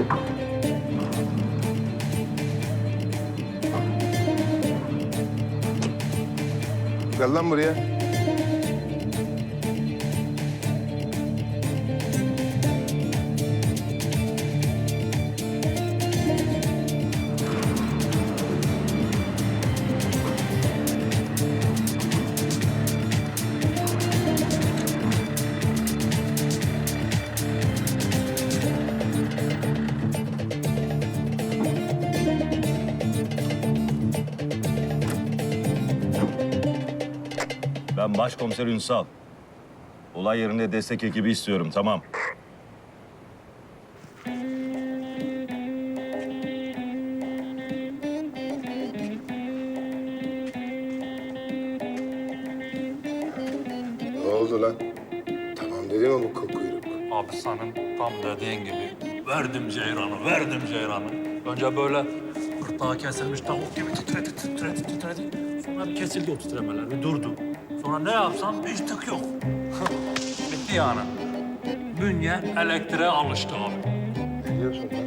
Gel lan buraya. Ben başkomiser Ünsal. Olay yerinde destek ekibi istiyorum, tamam. Ne oldu lan? Tamam dedi mi bu kıl kuyruk? Abi senin tam dediğin gibi verdim ceyranı, verdim ceyranı. Önce böyle gırtlağı kesilmiş tavuk gibi titredi, titredi, titredi. Sonra bir kesildi o titremeler, bir durdu. Sonra ne yapsam hiç tık yok. Bitti yani. Bünye elektriğe alıştı abi. Ne diyorsun lan?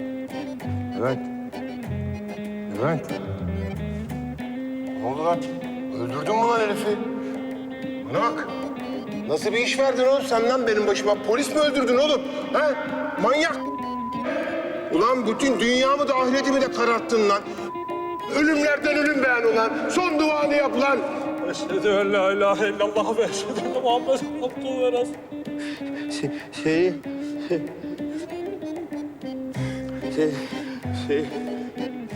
Levent. Levent. Ne oldu lan? Öldürdün mü lan herifi? Bana bak. Nasıl bir iş verdin oğlum sen lan benim başıma? Polis mi öldürdün oğlum? Ha? Manyak. Ulan bütün dünyamı da ahiretimi de kararttın lan. Ölümlerden ölüm beğen ulan. Son duanı yap lan. Eşhedü en la ilahe illallah ve eşhedü enne Muhammed abduhu ve resulü. Şey, şey, şey,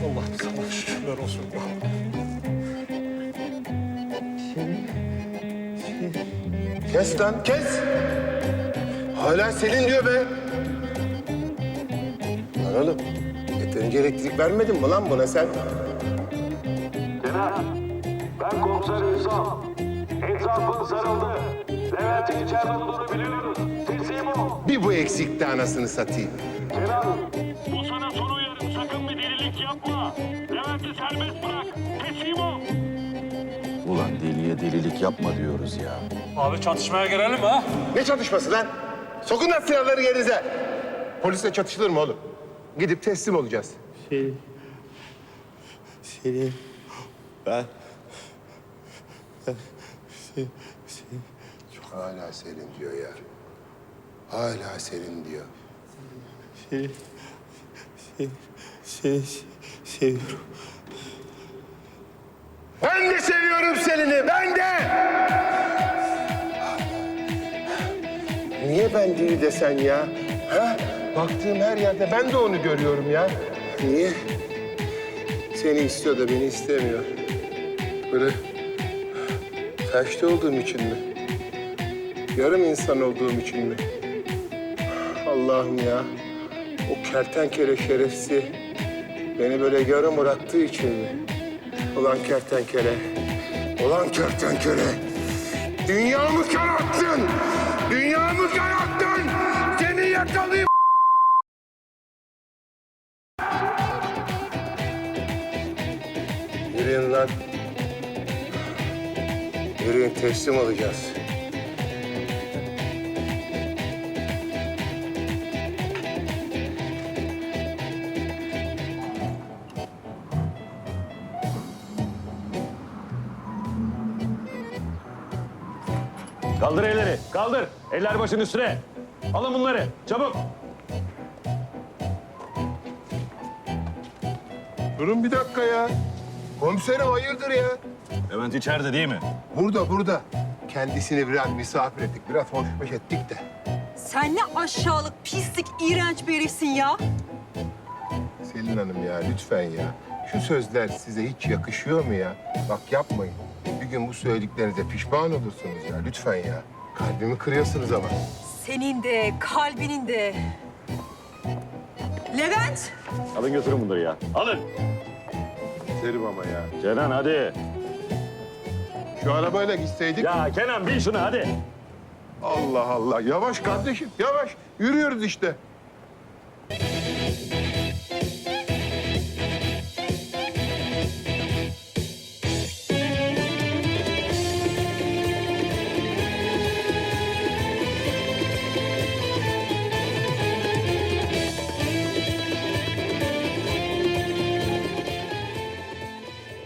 Allah sana şükürler olsun. Kes lan kes. Hala Selin diyor be. Lan oğlum yeterince elektrik vermedin mi lan buna sen? Kenan, ben komiser Ünsal. Etrafın sarıldı. Levent'in içeride olduğunu biliyoruz. Teslim ol. Bir bu eksikti anasını satayım. Kenan, Bu sana son uyarım. Sakın bir delilik yapma. Levent'i serbest bırak. Teslim ol. Ulan deliye delilik yapma diyoruz ya. Abi çatışmaya girelim ha. Ne çatışması lan? Sokun lan silahları yerinize. Polisle çatışılır mı oğlum? Gidip teslim olacağız. şey, Selim, ben, şey, şey, Hala Selin diyor ya. Hala Selin diyor. şey, şey, şey, seviyorum. Ben de seviyorum Selin'i, ben de! Niye ben değil desen ya? Ha? Baktığım her yerde ben de onu görüyorum ya. Niye? Seni istiyor da beni istemiyor. Böyle taşta olduğum için mi? Yarım insan olduğum için mi? Allah'ım ya. O kertenkele şerefsi beni böyle yarım bıraktığı için mi? Ulan kertenkele. Ulan kertenkele. Dünyamı kararttın. Dünyamı kararttın. Seni yakalayayım. Yürüyün lan. Yürüyün teslim olacağız. Kaldır elleri, kaldır. Eller başın üstüne. Alın bunları, çabuk. Durun bir dakika ya. Komiserim hayırdır ya? Levent içeride değil mi? Burada burada. Kendisini biraz misafir ettik. Biraz hoşbeş ettik de. Sen ne aşağılık, pislik, iğrenç bir herifsin ya. Selin Hanım ya lütfen ya. Şu sözler size hiç yakışıyor mu ya? Bak yapmayın. Bir gün bu söylediklerinize pişman olursunuz ya. Lütfen ya. Kalbimi kırıyorsunuz ama. Senin de, kalbinin de. Levent! Alın götürün bunları ya. Alın. Serim ama ya. Kenan hadi. Şu arabayla gitseydik. Ya Kenan bin şunu hadi. Allah Allah. Yavaş kardeşim yavaş. Yürüyoruz işte.